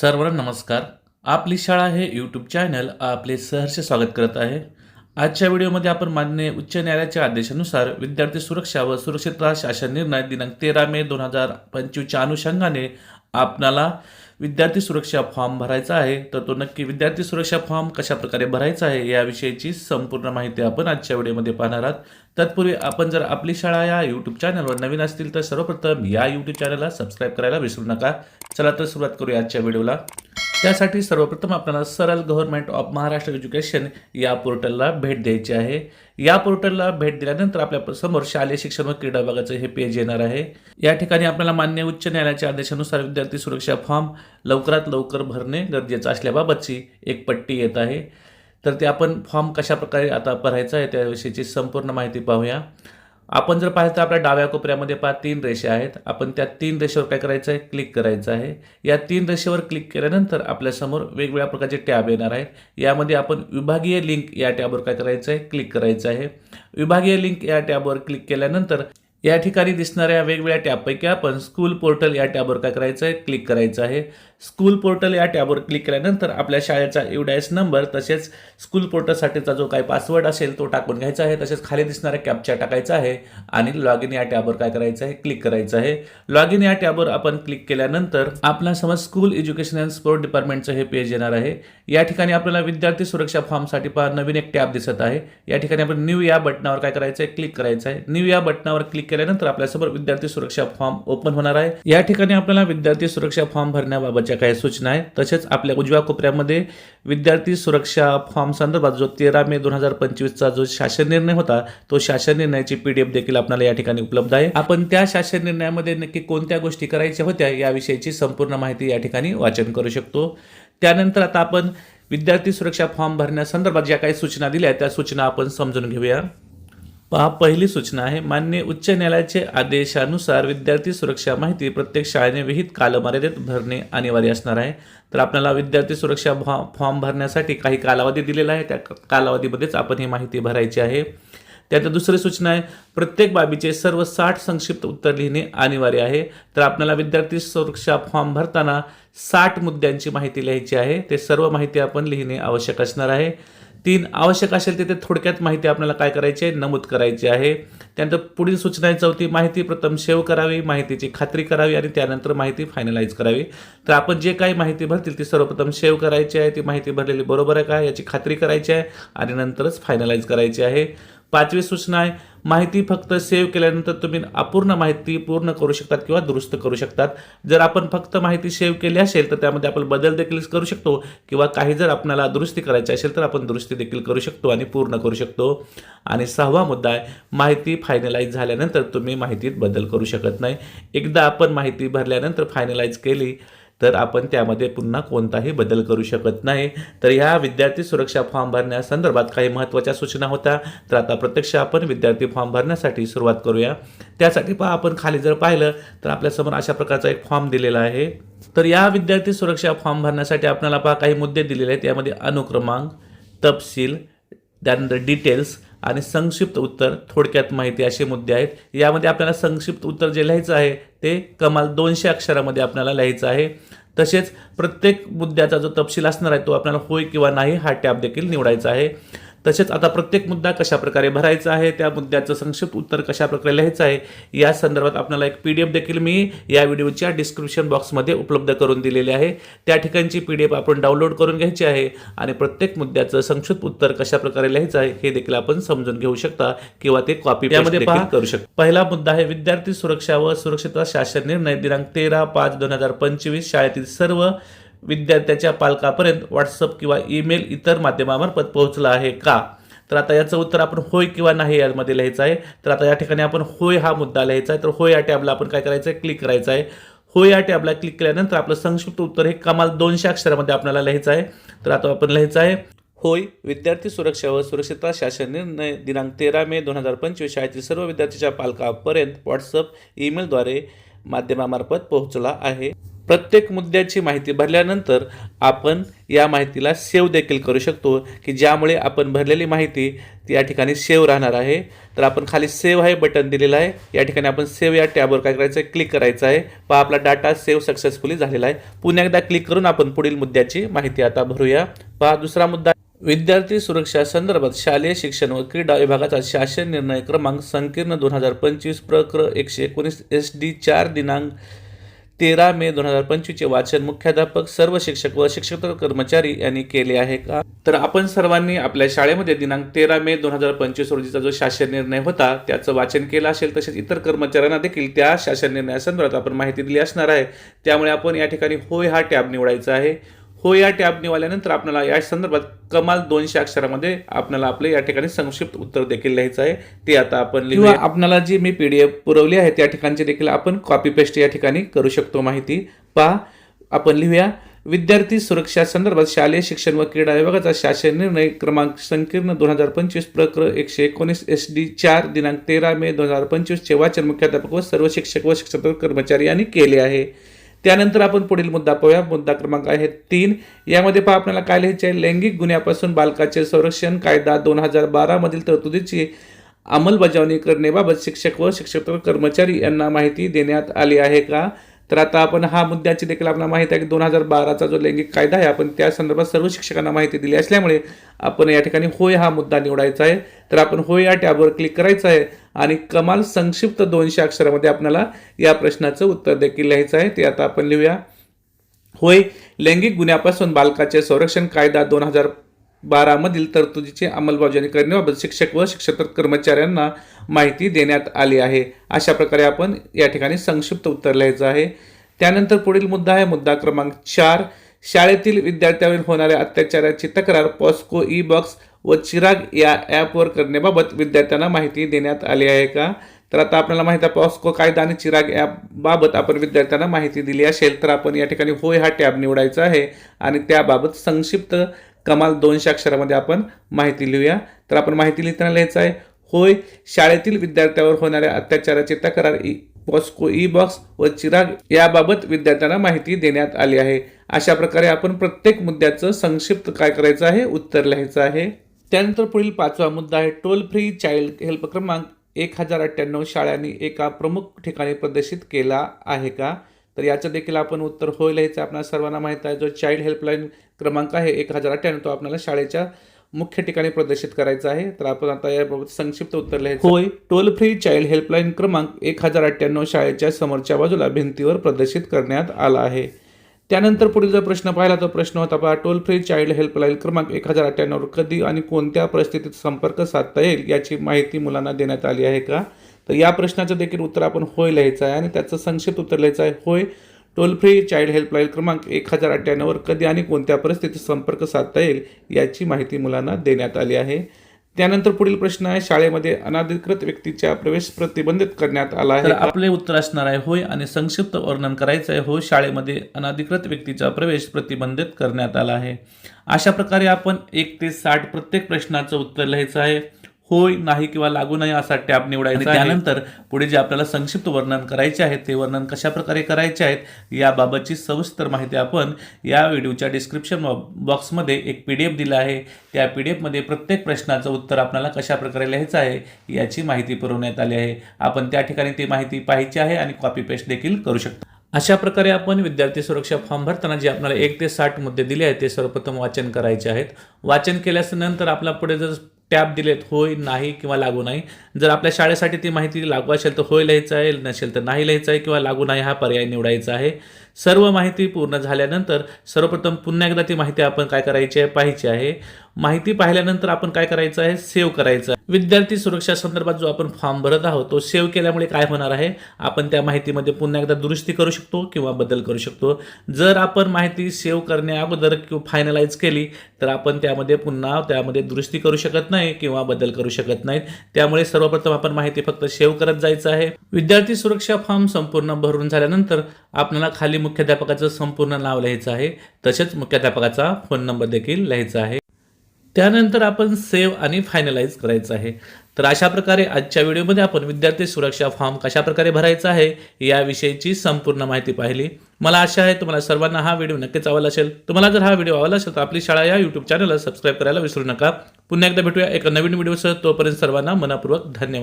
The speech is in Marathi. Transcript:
सर्वांना नमस्कार. आपली शाळा हे यूट्यूब चॅनल आपले सहर्ष स्वागत करत आहे. आजच्या व्हिडिओमध्ये आपण मान्य उच्च न्यायालयाच्या आदेशानुसार विद्यार्थी सुरक्षा व सुरक्षितता शासन निर्णय दिनांक तेरा मे दोन हजार पंचवीसच्या अनुषंगाने आपणाला विद्यार्थी सुरक्षा फॉर्म भरायचा आहे तर तो नक्की विद्यार्थी सुरक्षा फॉर्म कशाप्रकारे भरायचा आहे याविषयीची संपूर्ण माहिती आपण आजच्या व्हिडिओमध्ये पाहणार आहात. तत्पूर्वी आपण जर आपली शाळा या यूट्यूब चॅनलवर नवीन असतील तर सर्वप्रथम या यूट्यूब चॅनलला सबस्क्राईब करायला विसरू नका. चला तर सुरुवात करूया आजच्या व्हिडिओला. त्यासाठी सर्वप्रथम आपल्याला सरळ गव्हर्नमेंट ऑफ महाराष्ट्र एज्युकेशन या पोर्टलला भेट द्यायची आहे. या पोर्टलला भेट दिल्यानंतर आपल्यासमोर शालेय शिक्षण व क्रीडा विभागाचं हे पेज येणार आहे. या ठिकाणी आपल्याला मान्य उच्च न्यायालयाच्या आदेशानुसार विद्यार्थी सुरक्षा फॉर्म लवकरात लवकर भरणे गरजेचं असल्याबाबतची एक पट्टी येत आहे. तर ते आपण फॉर्म कशा प्रकारे आता भरायचा आहे त्याविषयीची संपूर्ण माहिती पाहूया. आपण जर पाहिलं तर आपल्या डाव्या कोपऱ्यामध्ये पहा तीन रेषा आहेत. आपण त्या तीन रेषेवर काय करायचं आहे क्लिक करायचं आहे. या तीन रेषेवर क्लिक केल्यानंतर आपल्यासमोर वेगवेगळ्या प्रकारचे टॅब येणार आहेत. यामध्ये आपण विभागीय लिंक या टॅबवर काय करायचं आहे क्लिक करायचं आहे. विभागीय लिंक या टॅबवर क्लिक केल्यानंतर या ठिकाणी दिसणाऱ्या वेगवेगळ्या टॅबपैकी आपण स्कूल पोर्टल या टॅबवर काय करायचं आहे? क्लिक करायचं आहे. स्कूल पोर्टल या टॅबवर क्लिक केल्यानंतर आपल्या शाळेचा युडायस नंबर तसेच स्कूल पोर्टलसाठीचा जो काही पासवर्ड असेल तो टाकून घ्यायचा आहे. तसेच खाली दिसणाऱ्या कॅपच्या टाकायचा आहे आणि लॉग इन या टॅबवर काय करायचं आहे? क्लिक करायचं आहे. लॉग इन या टॅबवर आपण क्लिक केल्यानंतर आपला समज स्कूल एज्युकेशन अँड स्पोर्ट डिपार्टमेंटचं हे पेज येणार आहे. या ठिकाणी आपल्याला विद्यार्थी सुरक्षा फॉर्मसाठी पहा नवीन एक टॅब दिसत आहे. या ठिकाणी आपण न्यू या बटनावर काय करायचं आहे? क्लिक करायचं आहे. न्यू या बटनावर क्लिक केल्यानंतर आपल्यासमोर विद्यार्थी सुरक्षा फॉर्म ओपन होणार आहे. या ठिकाणी आपल्याला विद्यार्थी सुरक्षा फॉर्म भरण्याबाबतच्या काही सूचना आहेत. तसेच आपल्या उजव्या कोपऱ्यामध्ये विद्यार्थी सुरक्षा फॉर्म संदर्भात जो तेरा मे दोन हजार पंचवीसचा जो शासन निर्णय होता तो शासन निर्णयाची पीडीएफ देखील आपल्याला या ठिकाणी उपलब्ध आहे. आपण त्या शासन निर्णयामध्ये नक्की कोणत्या गोष्टी करायच्या होत्या याविषयीची संपूर्ण माहिती या ठिकाणी वाचन करू शकतो. त्यानंतर आता आपण विद्यार्थी सुरक्षा फॉर्म भरण्यासंदर्भात ज्या काही सूचना दिल्या त्या सूचना आपण समजून घेऊया. पहा पहिली सूचना आहे मान्य उच्च न्यायालयाचे आदेशानुसार विद्यार्थी सुरक्षा माहिती प्रत्येक शाळेने विहित कालमर्यादेत भरणे अनिवार्य असणार आहे. तर आपल्याला विद्यार्थी सुरक्षा फॉ फॉर्म भरण्यासाठी काही कालावधी दिलेला आहे. त्या कालावधीमध्येच आपण ही माहिती भरायची आहे. त्यात दुसरी सूचना आहे प्रत्येक बाबीचे सर्व साठ संक्षिप्त उत्तर लिहिणे अनिवार्य आहे. तर आपल्याला विद्यार्थी सुरक्षा फॉर्म भरताना साठ मुद्द्यांची माहिती लिहायची आहे. ते सर्व माहिती आपण लिहिणे आवश्यक असणार आहे. तीन आवश्यक असेल तिथे थोडक्यात माहिती आपल्याला काय करायची आहे नमूद करायची आहे. त्यानंतर पुढील सूचना आहे चौथी माहिती प्रथम सेव्ह करावी माहितीची खात्री करावी आणि त्यानंतर माहिती फायनलाईज करावी. तर आपण जे काही माहिती भरतील ती सर्वप्रथम सेव्ह करायची आहे ती माहिती भरलेली बरोबर आहे का याची खात्री करायची आहे आणि नंतरच फायनलाइज करायची आहे. पाचवी सूचना आहे माहिती फक्त सेव्ह केल्यानंतर तुम्ही अपूर्ण माहिती पूर्ण करू शकतात किंवा दुरुस्त करू शकतात. जर आपण फक्त माहिती सेव्ह केली असेल तर त्यामध्ये आपण बदल देखील करू शकतो किंवा काही जर आपल्याला दुरुस्ती करायची असेल तर आपण दुरुस्ती देखील करू शकतो आणि पूर्ण करू शकतो. आणि सहावा मुद्दा आहे माहिती फायनलाइज झाल्यानंतर तुम्ही माहितीत बदल करू शकत नाही. एकदा आपण माहिती भरल्यानंतर फायनलाइज केली तर आपण त्यामध्ये पुन्हा कोणताही बदल करू शकत नाही. तर ह्या विद्यार्थी सुरक्षा फॉर्म भरण्यासंदर्भात काही महत्त्वाच्या सूचना होत्या. तर आता प्रत्यक्ष आपण विद्यार्थी फॉर्म भरण्यासाठी सुरुवात करूया. त्यासाठी पहा आपण खाली जर पाहिलं तर आपल्यासमोर अशा प्रकारचा एक फॉर्म दिलेला आहे. तर या विद्यार्थी सुरक्षा फॉर्म भरण्यासाठी आपल्याला पहा काही मुद्दे दिलेले आहेत. यामध्ये अनुक्रमांक तपशील त्यानंतर डिटेल्स आणि संक्षिप्त उत्तर थोडक्यात माहिती असे मुद्दे आहेत. यामध्ये आपल्याला संक्षिप्त उत्तर जे लिहायचं आहे ते कमाल दोनशे अक्षरामध्ये आपल्याला लिहायचं आहे. तसेच प्रत्येक मुद्द्याचा जो तपशील असणार आहे तो आपल्याला होय किंवा नाही हा टॅब देखील निवडायचा आहे. तसेच आता प्रत्येक मुद्दा कशा प्रकारे भरायचा आहे त्या मुद्द्याचं संक्षिप्त उत्तर कशा प्रकारे लिहायचं आहे या संदर्भात आपल्याला एक पी डी एफ देखील मी या व्हिडिओच्या डिस्क्रिप्शन बॉक्समध्ये उपलब्ध करून दिलेली आहे. त्या ठिकाणची पी डी एफ आपण डाउनलोड करून घ्यायची आहे आणि प्रत्येक मुद्द्याचं संक्षिप्त उत्तर कशा प्रकारे लिहायचं आहे हे देखील आपण समजून घेऊ शकता किंवा ते कॉपी यामध्ये करू शकता. पहिला मुद्दा आहे विद्यार्थी सुरक्षा व सुरक्षितता शासन निर्णय दिनांक तेरा पाच दोन हजार पंचवीस शाळेतील सर्व विद्यार्थ्याच्या पालकापर्यंत व्हॉट्सअप किंवा ईमेल इतर माध्यमामार्फत पोहोचला आहे का? तर आता याचं उत्तर आपण होय किंवा नाही यामध्ये लिहायचं आहे. तर आता या ठिकाणी आपण होय हा मुद्दा लिहायचा आहे. तर होय या टॅबला आपण काय करायचं आहे? क्लिक करायचं आहे. होय या टॅबला क्लिक केल्यानंतर आपलं संक्षिप्त उत्तर हे कमाल दोनशे अक्षरामध्ये आपल्याला लिहायचं आहे. तर आता आपण लिहायचं आहे. होय विद्यार्थी सुरक्षा व सुरक्षितता शासन निर्णय दिनांक तेरा मे दोन हजार पंचवीस शाळेतील सर्व विद्यार्थ्यांच्या पालकापर्यंत व्हॉट्सअप ईमेलद्वारे माध्यमामार्फत पोहोचला आहे. प्रत्येक मुद्द्याची माहिती भरल्यानंतर आपण या माहितीला सेव्ह देखील करू शकतो की ज्यामुळे आपण भरलेली माहिती ती या ठिकाणी सेव्ह राहणार आहे. तर आपण खाली सेव्ह आहे बटन दिलेलं आहे. या ठिकाणी आपण सेव्ह या टॅबवर काय करायचं आहे? क्लिक करायचं आहे. पहा आपला डाटा सेव्ह सक्सेसफुली झालेला आहे. पुन्हा एकदा क्लिक करून आपण पुढील मुद्द्याची माहिती आता भरूया. पहा दुसरा मुद्दा. विद्यार्थी सुरक्षा संदर्भात शालेय शिक्षण व क्रीडा विभागाचा शासन निर्णय क्रमांक संकीर्ण दोन हजार पंचवीस प्रक्र एकशे एकोणीस एस डी चार दिनांक तेरा मे दोन हजार पंचवीसचे वाचन मुख्याध्यापक सर्व शिक्षक व शिक्षक कर्मचारी यांनी केले आहे का? तर आपण सर्वांनी आपल्या शाळेमध्ये दिनांक तेरा मे दोन हजार पंचवीस रोजीचा जो शासन निर्णय होता त्याचं वाचन केलं असेल तसेच इतर कर्मचाऱ्यांना देखील त्या शासन निर्णयासंदर्भात आपण माहिती दिली असणार आहे. त्यामुळे आपण या ठिकाणी होय हा टॅब निवडायचा आहे. हो या टॅब निवाल्यानंतर आपल्याला या संदर्भात कमाल दोनशे अक्षरामध्ये आपल्याला आपले या ठिकाणी संक्षिप्त उत्तर देखील लिहायचं आहे. ते आता आपण लिहूया. आपल्याला जी मी पी डी एफ पुरवली आहे त्या ठिकाणची देखील आपण कॉपी पेस्ट या ठिकाणी करू शकतो माहिती. पहा आपण लिहूया. विद्यार्थी सुरक्षा संदर्भात शालेय शिक्षण व क्रीडा विभागाचा शासन निर्णय क्रमांक संकीर्ण दोन हजार पंचवीस प्रक्र. एकशे एकोणीस एस डी चार दिनांक तेरा मे दोन हजार पंचवीसचे वाचन मुख्याध्यापक व सर्व शिक्षक व शिक्षक कर्मचारी यांनी केले आहे. त्यानंतर आपण पुढील मुद्दा पाहूया. मुद्दा क्रमांक आहे तीन. यामध्ये पहा आपल्याला काय लिहायचे आहे? लैंगिक गुन्ह्यापासून बालकाचे संरक्षण कायदा दोन हजार बारामधील तरतुदीची अंमलबजावणी करण्याबाबत शिक्षक व शिक्षक कर्मचारी यांना माहिती देण्यात आली आहे का? तर आता आपण हा मुद्द्याची देखील आपल्याला माहिती आहे की दोन हजार बाराचा जो लैंगिक कायदा आहे आपण त्या संदर्भात सर्व शिक्षकांना माहिती दिली असल्यामुळे आपण या ठिकाणी होय हा मुद्दा निवडायचा आहे. तर आपण होय या टॅबवर क्लिक करायचं आहे आणि कमाल संक्षिप्त दोनशे अक्षरामध्ये आपल्याला या प्रश्नाचं उत्तर देखील लिहायचं आहे. ते आता आपण लिहूया. होय लैंगिक गुन्ह्यापासून बालकाचे संरक्षण कायदा दोन हजार बारामधील तरतुदीची अंमलबजावणी करण्याबाबत शिक्षक व शिक्षक कर्मचाऱ्यांना माहिती देण्यात आली आहे. अशा प्रकारे आपण या ठिकाणी संक्षिप्त उत्तर लिहायचं आहे. त्यानंतर पुढील मुद्दा आहे मुद्दा क्रमांक चार. शाळेतील विद्यार्थ्यावर होणाऱ्या अत्याचाराची तक्रार पॉस्को ई बॉक्स व चिराग या ॲपवर करण्याबाबत विद्यार्थ्यांना माहिती देण्यात आली आहे का? तर आता आपल्याला माहिती आहे पॉस्को कायदा आणि चिराग ॲपबाबत आपण विद्यार्थ्यांना माहिती दिली असेल तर आपण या ठिकाणी होय हा टॅब निवडायचा आहे आणि त्याबाबत संक्षिप्त कमाल दोनशे अक्षरामध्ये आपण माहिती लिहूया. तर आपण माहिती लिहिताना लिहायचं आहे होय शाळेतील विद्यार्थ्यावर होणाऱ्या अत्याचाराची तक्रार ई पॉस्को ई बॉक्स व चिराग याबाबत विद्यार्थ्यांना माहिती देण्यात आली आहे. अशा प्रकारे आपण प्रत्येक मुद्द्याचं संक्षिप्त काय करायचं आहे उत्तर लिहायचं आहे. त्यानंतर पुढील पाचवा मुद्दा आहे टोल फ्री चाइल्ड हेल्प क्रमांक एक हजार अठ्ठ्याण्णव शाळांनी एका प्रमुख ठिकाणी प्रदर्शित केला आहे का? तर याचं देखील आपण उत्तर होय लिहायचं आपल्या सर्वांना माहीत आहे जो चाइल्ड हेल्पलाईन क्रमांक आहे एक हजार अठ्ठ्याण्णव तो आपल्याला शाळेच्या मुख्य ठिकाणी प्रदर्शित करायचा आहे. तर आपण आता याबाबत संक्षिप्त उत्तर लिहायचं. होय. टोल फ्री चाइल्ड हेल्पलाईन क्रमांक एक हजार अठ्ठ्याण्णव शाळेच्या समोरच्या बाजूला भिंतीवर प्रदर्शित करण्यात आला आहे. त्यानंतर पुढील जर प्रश्न पाहिला तर प्रश्न होता पहा टोल फ्री चाइल्ड हेल्पलाईन क्रमांक एक हजार अठ्ठ्याण्णव कधी आणि कोणत्या परिस्थितीत संपर्क साधता येईल याची माहिती मुलांना देण्यात आली आहे का? तर या प्रश्नाचं देखील उत्तर आपण होय लिहायचं आहे आणि त्याचं संक्षिप्त उत्तर लिहायचं आहे होय. टोल फ्री चाइल्ड हेल्पलाईन क्रमांक एक हजार अठ्ठ्याण्णववर कधी आणि कोणत्या परिस्थितीत संपर्क साधता येईल याची माहिती मुलांना देण्यात आली आहे. त्यानंतर पुढील प्रश्न आहे शाळेमध्ये अनाधिकृत व्यक्तीच्या प्रवेश प्रतिबंधित करण्यात आला आहे आपले उत्तर असणार आहे होय आणि संक्षिप्त वर्णन करायचं आहे होय शाळेमध्ये अनाधिकृत व्यक्तीचा प्रवेश प्रतिबंधित करण्यात आला आहे. अशा प्रकारे आपण एक ते साठ प्रत्येक प्रश्नाचं उत्तर लिहायचं आहे. होय नाही किंवा लागू नाही असा टॅब निवडायचा त्यानंतर पुढे जे आपल्याला संक्षिप्त वर्णन करायचे आहे ते वर्णन कशा प्रकारे करायचे आहेत याबाबतची सविस्तर माहिती आपण या व्हिडिओच्या डिस्क्रिप्शन बॉक्समध्ये एक पी डी एफ दिला आहे. त्या पी डी एफमध्ये प्रत्येक प्रश्नाचं उत्तर आपल्याला कशा प्रकारे लिहायचं आहे याची माहिती पुरवण्यात आली आहे. आपण त्या ठिकाणी ती माहिती पाहायची आहे आणि कॉपी पेस्ट देखील करू शकतो. अशा प्रकारे आपण विद्यार्थी सुरक्षा फॉर्म भरताना जे आपल्याला एक ते साठ मुद्दे दिले आहेत ते सर्वप्रथम वाचन करायचे आहेत. वाचन केल्यानंतर आपला पुढे जर टॅब दिलेत होय नाही किंवा लागू नाही. जर आपल्या शाळेसाठी ती माहिती लागू असेल तर होय लिहायचं आहे नसेल तर नाही लिहायचं आहे किंवा लागू नाही हा पर्याय निवडायचा आहे. सर्व माहिती पूर्ण झाल्यानंतर सर्वप्रथम पुन्हा एकदा ती माहिती आपण काय करायची आहे पाहायची आहे. माहिती पाहिल्यानंतर आपण काय करायचं आहे? सेव्ह करायचं आहे. विद्यार्थी सुरक्षा संदर्भात जो आपण फॉर्म भरत आहोत तो सेव्ह केल्यामुळे काय होणार आहे? आपण त्या माहितीमध्ये पुन्हा एकदा दुरुस्ती करू शकतो किंवा बदल करू शकतो. जर आपण माहिती सेव्ह करण्या अगोदर किंवा फायनलाइज केली तर आपण त्यामध्ये पुन्हा त्यामध्ये दुरुस्ती करू शकत नाही किंवा बदल करू शकत नाहीत. त्यामुळे सर्वप्रथम आपण माहिती फक्त सेव्ह करत जायचं आहे. विद्यार्थी सुरक्षा फॉर्म संपूर्ण भरून झाल्यानंतर आपल्याला खाली मुख्याध्यापकाचं संपूर्ण नाव लिहायचं आहे. तसेच मुख्याध्यापकाचा फोन नंबर देखील लिहायचा आहे. त्यानंतर आपण सेव्ह आणि फायनलाइज करायचं आहे. तर अशा प्रकारे आजच्या व्हिडिओमध्ये आपण विद्यार्थी सुरक्षा फॉर्म कशा प्रकारे भरायचा आहे याविषयीची संपूर्ण माहिती पाहिली. मला आशा आहे तुम्हाला सर्वांना हा व्हिडिओ नक्कीच आवडला असेल. तुम्हाला जर हा व्हिडिओ आवडला असेल तर आपली शाळा या यूट्यूब चॅनलला सबस्क्राईब करायला विसरू नका. पुन्हा एकदा भेटूया एका नवीन व्हिडिओसह. तोपर्यंत सर्वांना मनपूर्वक धन्यवाद.